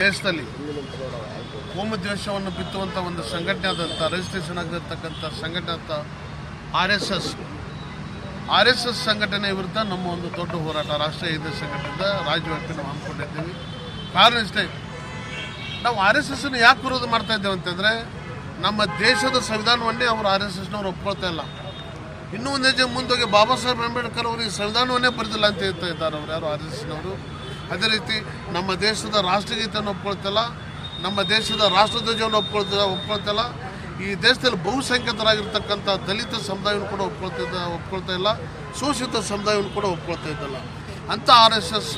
ದೇಶದಲ್ಲಿ ಕೋಮು ದ್ವೇಷವನ್ನು ಬಿತ್ತುವಂಥ ಒಂದು ಸಂಘಟನೆ ಆದಂಥ ರಿಜಿಸ್ಟ್ರೇಷನ್ ಆಗಿರ್ತಕ್ಕಂಥ ಸಂಘಟನೆ ಅಂತ R S S R S S ಸಂಘಟನೆ ವಿರುದ್ಧ ನಮ್ಮ ಒಂದು ದೊಡ್ಡ ಹೋರಾಟ, ರಾಷ್ಟ್ರೀಯ ಹಿಂದೆ ಸಂಘಟನೆಯಿಂದ ರಾಜ್ಯವ್ಯಾಪಿ ನಾವು ಹಮ್ಮಿಕೊಂಡಿದ್ದೀವಿ. ಕಾರಣ ಇಷ್ಟೇ, ನಾವು ಆರ್ ಎಸ್ ಎಸ್ನ ಯಾಕೆ ವಿರೋಧ ಮಾಡ್ತಾ ಇದ್ದೇವೆ ಅಂತಂದರೆ, ನಮ್ಮ ದೇಶದ ಸಂವಿಧಾನವನ್ನೇ ಅವರು ಆರ್ ಎಸ್ ಎಸ್ನವ್ರು ಒಪ್ಕೊಳ್ತಾ ಇಲ್ಲ. ಇನ್ನೂ ಒಂದು ಹೆಜ್ಜೆ ಮುಂದೋಗಿ ಬಾಬಾ ಸಾಹೇಬ್ ಅಂಬೇಡ್ಕರ್ ಅವರು ಈ ಸಂವಿಧಾನವನ್ನೇ ಬರೆದಿಲ್ಲ ಅಂತ ಹೇಳ್ತಾ ಇದ್ದಾರೆ ಅವರು ಯಾರು ಆರ್ ಎಸ್ ಎಸ್ನವರು ಅದೇ ರೀತಿ ನಮ್ಮ ದೇಶದ ರಾಷ್ಟ್ರಗೀತೆಯನ್ನು ಒಪ್ಕೊಳ್ತಿಲ್ಲ, ನಮ್ಮ ದೇಶದ ರಾಷ್ಟ್ರಧ್ವಜವನ್ನು ಒಪ್ಕೊಳ್ತ ಒಪ್ಕೊಳ್ತಿಲ್ಲ. ಈ ದೇಶದಲ್ಲಿ ಬಹುಸಂಖ್ಯಾತರಾಗಿರ್ತಕ್ಕಂಥ ದಲಿತ ಸಮುದಾಯವನ್ನು ಕೂಡ ಒಪ್ಕೊಳ್ತಿದ್ದ ಒಪ್ಕೊಳ್ತಾ ಇಲ್ಲ, ಶೋಷಿತ ಸಮುದಾಯವನ್ನು ಕೂಡ ಒಪ್ಕೊಳ್ತಾ ಇದ್ದಲ್ಲ. ಅಂತ ಆರ್ ಎಸ್ ಎಸ್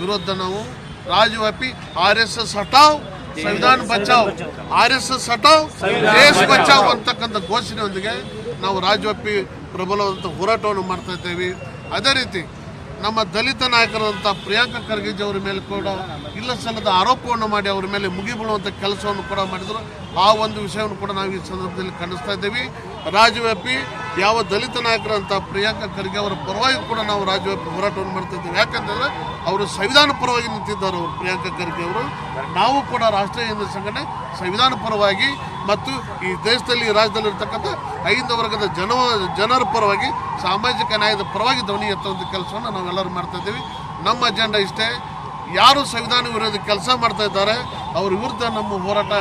ವಿರುದ್ಧ ನಾವು ರಾಜ್ಯವ್ಯಾಪಿ ಆರ್ ಎಸ್ ಎಸ್ ಹಟಾವ್, ಸಂವಿಧಾನ ಬಚಾವ್. ಆರ್ ಎಸ್ ಎಸ್ ಹಟಾವ್, ದೇಶ ಬಚಾವ್ ಅಂತಕ್ಕಂಥ ಘೋಷಣೆಯೊಂದಿಗೆ ನಾವು ರಾಜ್ಯವ್ಯಾಪಿ ಪ್ರಬಲವಾದಂಥ ಹೋರಾಟವನ್ನು ಮಾಡ್ತಾ ಇದ್ದೇವೆ. ಅದೇ ರೀತಿ ನಮ್ಮ ದಲಿತ ನಾಯಕರಾದಂಥ ಪ್ರಿಯಾಂಕ ಖರ್ಗೆಜಿ ಅವರ ಮೇಲೆ ಕೂಡ ಇಲ್ಲ ಸಲ್ಲದ ಆರೋಪವನ್ನು ಮಾಡಿ ಅವರ ಮೇಲೆ ಮುಗಿಬೀಳುವಂಥ ಕೆಲಸವನ್ನು ಕೂಡ ಮಾಡಿದರು. ಆ ಒಂದು ವಿಷಯವನ್ನು ಕೂಡ ನಾವು ಈ ಸಂದರ್ಭದಲ್ಲಿ ಖಂಡಿಸ್ತಾ ಇದ್ದೀವಿ. ರಾಜ್ಯವ್ಯಾಪಿ ಯಾವ ದಲಿತ ನಾಯಕರಂತ ಪ್ರಿಯಾಂಕ ಖರ್ಗೆ ಅವರ ಪರವಾಗಿ ಕೂಡ ನಾವು ರಾಜ್ಯವ್ಯಾಪಿ ಹೋರಾಟವನ್ನು ಮಾಡ್ತಾ ಇದ್ದೀವಿ. ಯಾಕಂತಂದ್ರೆ ಅವರು ಸಂವಿಧಾನ ಪರವಾಗಿ ನಿಂತಿದ್ದಾರೆ ಅವರು ಪ್ರಿಯಾಂಕ ಖರ್ಗೆ ಅವರು. ನಾವು ಕೂಡ ರಾಷ್ಟ್ರೀಯ ಹಿಂದೂ ಸಂಘಟನೆ ಸಂವಿಧಾನ ಪರವಾಗಿ ಮತ್ತು ಈ ದೇಶದಲ್ಲಿ, ಈ ರಾಜ್ಯದಲ್ಲಿ ಐದು ವರ್ಗದ ಜನ ಜನರ ಪರವಾಗಿ, ಸಾಮಾಜಿಕ ನ್ಯಾಯದ ಪರವಾಗಿ ಧ್ವನಿ ಎತ್ತುವಂಥ ಕೆಲಸವನ್ನು ನಾವೆಲ್ಲರೂ ಮಾಡ್ತಾ ಇದ್ದೀವಿ. ನಮ್ಮ ಅಜೆಂಡಾ ಇಷ್ಟೇ. ಯಾರು ಸಂವಿಧಾನ ವಿರೋಧಿ ಕೆಲಸ ಮಾಡ್ತಾ ಇದ್ದಾರೆ, ಅವ್ರ ವಿರುದ್ಧ ನಮ್ಮ ಹೋರಾಟ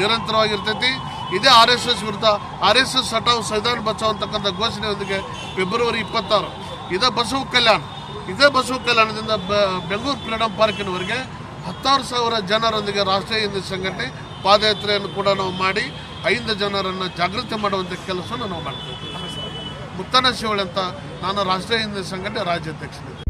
ನಿರಂತರವಾಗಿರ್ತೈತಿ. ಇದೇ ಆರ್ ಎಸ್ ಎಸ್ ವಿರುದ್ಧ, ಆರ್ ಎಸ್ ಎಸ್ ಸಟಾವ್ ಸಂವಿಧಾನ ಬಚಾವ್ ಅಂತಕ್ಕಂಥ ಘೋಷಣೆಯೊಂದಿಗೆ ಫೆಬ್ರವರಿ ಇಪ್ಪತ್ತಾರು. ಇದೇ ಬಸವ ಕಲ್ಯಾಣ, ಇದೇ ಬಸವ ಕಲ್ಯಾಣದಿಂದ ಬೆಂಗಳೂರು ಫ್ರೀಡಮ್ ಪಾರ್ಕಿನವರೆಗೆ ಹತ್ತಾರು ಸಾವಿರ ಜನರೊಂದಿಗೆ ರಾಷ್ಟ್ರೀಯ ಹಿಂದೂ ಸಂಘಟನೆ ಪಾದಯಾತ್ರೆಯನ್ನು ಕೂಡ ನಾವು ಮಾಡಿ ಐದು ಜನರನ್ನು ಜಾಗೃತಿ ಮಾಡುವಂಥ ಕೆಲಸವನ್ನು ನಾವು ಮಾಡ್ತೀವಿ ಇದ್ದೀವಿ. ಮುತ್ತನ ಶಿವಳಿ ಅಂತ ನಾನು ರಾಷ್ಟ್ರೀಯ ಹಿಂದೂ ಸಂಘಟನೆ ರಾಜ್ಯಾಧ್ಯಕ್ಷನಿದ್ದೆ